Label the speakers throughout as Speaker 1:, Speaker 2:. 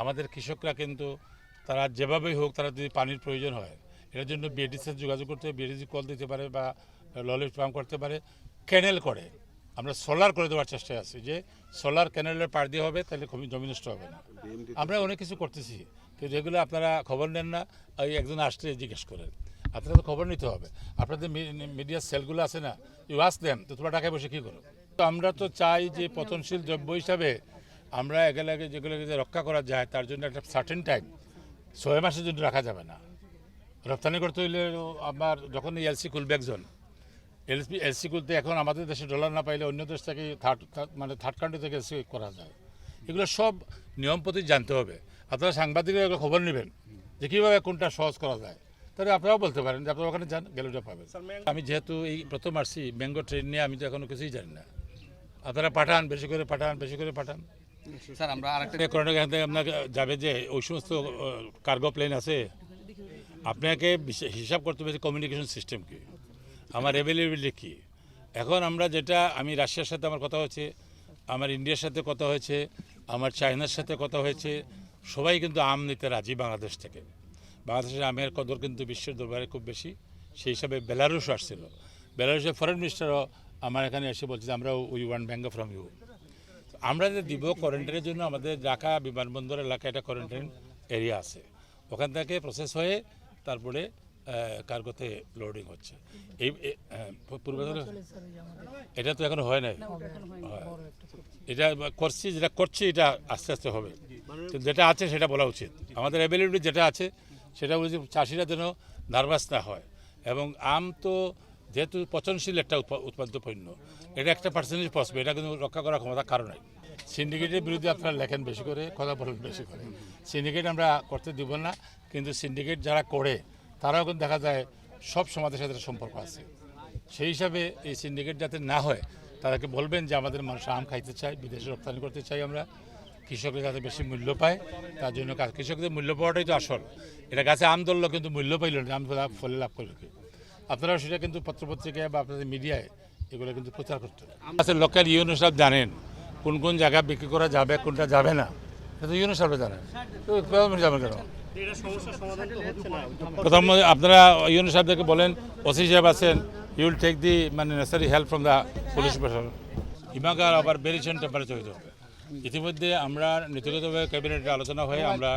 Speaker 1: আমাদের কৃষকরা কিন্তু তারা যেভাবেই হোক তারা যদি পানির প্রয়োজন হয়, এটার জন্য বিএডির সাথে যোগাযোগ করতে বিএডিসি কল দিতে পারে বা ললিট পাম্প করতে পারে, ক্যানেল করে। আমরা সোলার করে দেওয়ার চেষ্টায় আছি যে সোলার ক্যানেলের পাড় দিয়ে হবে, তাহলে জমি নষ্ট হবে না। আমরা অনেক কিছু করতেছি কিন্তু এগুলো আপনারা খবর নেন না, ওই একজন আসলে জিজ্ঞেস করেন। আপনারা তো খবর নিতে হবে। আপনাদের মিডিয়া সেলগুলো আছে না ইউ আস দেম তো তোমরা টাকায় বসে কী করো? তো আমরা তো চাই যে পতনশীল দ্রব্য হিসাবে আমরা এগুলোকে যেগুলোকে যে রক্ষা করা যায় তার জন্য একটা সার্টেন টাইম ছয় মাসের জন্য রাখা যাবে না। রপ্তানি করতে হইলে আমার যখন এলসি খুলবে একজন এলসি এলসি খুলতে এখন আমাদের দেশে ডলার না পাইলে অন্য দেশ থেকে থার্ড মানে থার্ড কান্ট্রি থেকে এলসি করা যায়। এগুলো সব নিয়ম প্রতি জানতে হবে। আপনারা সাংবাদিকরা এগুলো খবর নেবেন যে কীভাবে কোনটা সহজ করা যায়। তাহলে আপনারাও বলতে পারেন যে আপনারা ওখানে যান গেলে ওটা পাবেন। আমি যেহেতু এই প্রথম আসছি ম্যাঙ্গো ট্রেন নিয়ে আমি তো এখনও কিছুই জানি না। আপনারা পাঠান বেশি করে পাঠান বেশি করে পাঠান।
Speaker 2: স্যার, আমরা আরেকটা
Speaker 1: করোনা এখান থেকে আপনাকে যাবে যে ওই সমস্ত কার্গো প্লেন আছে, আপনাকে হিসাব করতে হবে কমিউনিকেশন সিস্টেম কি। আমার অ্যাভেলেবিলিটি কী। এখন আমরা যেটা, আমি রাশিয়ার সাথে আমার কথা হয়েছে, আমার ইন্ডিয়ার সাথে কথা হয়েছে, আমার চায়নার সাথে কথা হয়েছে, সবাই কিন্তু আম নিতে রাজি বাংলাদেশ থেকে। বাংলাদেশের আমের কদর কিন্তু বিশ্বের দরবারে খুব বেশি, সেই হিসাবে বেলারুশও আসছিল। বেলারুশের ফরেন মিনিস্টারও আমার এখানে এসে বলছে যে আমরা we want bang from you আমরা যে দিব কোয়ারেন্টাইনের জন্য আমাদের ঢাকা বিমানবন্দর এলাকায় একটা কোয়ারেন্টাইন এরিয়া আছে। ওখান থেকে প্রসেস হয়ে তারপরে কার্গোতে লোডিং হচ্ছে। এই হ্যাঁ, পূর্বে এটা তো এখন হয় নাই? এটা করছি যেটা করছি এটা আস্তে আস্তে হবে। যেটা আছে সেটা বলা উচিত। আমাদের অ্যাভেলেবিলিটি যেটা আছে সেটা বলছি চাষিরা যেন নার্ভাস না হয়। এবং আম তো যেহেতু পচনশীল একটা উৎপা- উৎপাদিত পণ্য, এটা একটা পার্সেন্টেজ পসবে এটা কিন্তু রক্ষা করার ক্ষমতা কারণ নাই। সিন্ডিকেটের বিরুদ্ধে আপনারা লেখেন বেশি করে, কথা বলেন বেশি করে। সিন্ডিকেট আমরা করতে দিব না, কিন্তু সিন্ডিকেট যারা করে, তারাও কিন্তু দেখা যায় সব সমাজের সাথে সম্পর্ক আছে। সেই হিসাবে এই সিন্ডিকেট যাতে না হয়, তাদেরকে বলবেন যে আমাদের মানুষ আম খাইতে চায়, বিদেশে রপ্তানি করতে চাই আমরা, কৃষকরা যাতে বেশি মূল্য পায়, তার জন্য কৃষকদের মূল্য পাওয়াটাই তো আসল। এটা গাছে আম ধরলো কিন্তু মূল্য পাইল না, আম ফলে- ফলে লাভ করল কি? আপনারাও সেটা কিন্তু পত্রপত্রিকায় বা আপনাদের মিডিয়ায় এগুলো কিন্তু প্রচার করতে আচ্ছা লোকাল ইউনো সাহেব জানেন কোন কোন জায়গা বিক্রি করা যাবে, কোনটা যাবে না। তো ইউনো সাহেব জানেন। তো যাবেন কেন? প্রধানমন্ত্রী আপনারা ইউনো সাহেবদেরকে বলেন, ওসি সাহেব আছেন ইউ উইল টেক দি মানে necessary help from the police প্রশাসন হিমাগার আবার ভেরিয়েশন টেম্পারেচার হইতে ইতিমধ্যে আমরা নীতিগতভাবে ক্যাবিনেটে আলোচনা হয়ে আমরা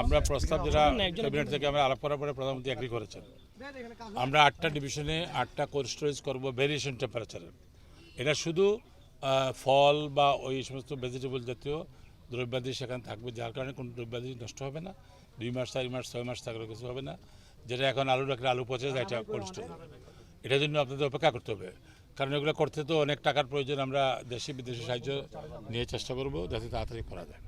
Speaker 1: আমরা প্রস্তাব যেটা ক্যাবিনেট থেকে আমরা আলাপ করার পরে প্রধানমন্ত্রী এগ্রি করেছেন। আমরা আটটা ডিভিশনে আটটা কোল্ড স্টোরেজ করব ভেরিয়েশন টেম্পারেচারের এটা শুধু ফল বা ওই সমস্ত ভেজিটেবল জাতীয় দ্রব্যাদি সেখানে থাকবে যার কারণে কোনো দ্রব্যাদি নষ্ট হবে না। দুই মাস চার মাস ছয় মাস থাকলে কিছু হবে না। যেটা এখন আলু রাখলে আলু পচে যায় এটা কোল্ড স্টোরেজ এটার জন্য আপনাদের অপেক্ষা করতে হবে। কারণ এগুলো করতে তো অনেক টাকার প্রয়োজন, আমরা দেশি বিদেশি সাহায্য নিয়ে চেষ্টা করব, যাতে তাড়াতাড়ি করা যায়।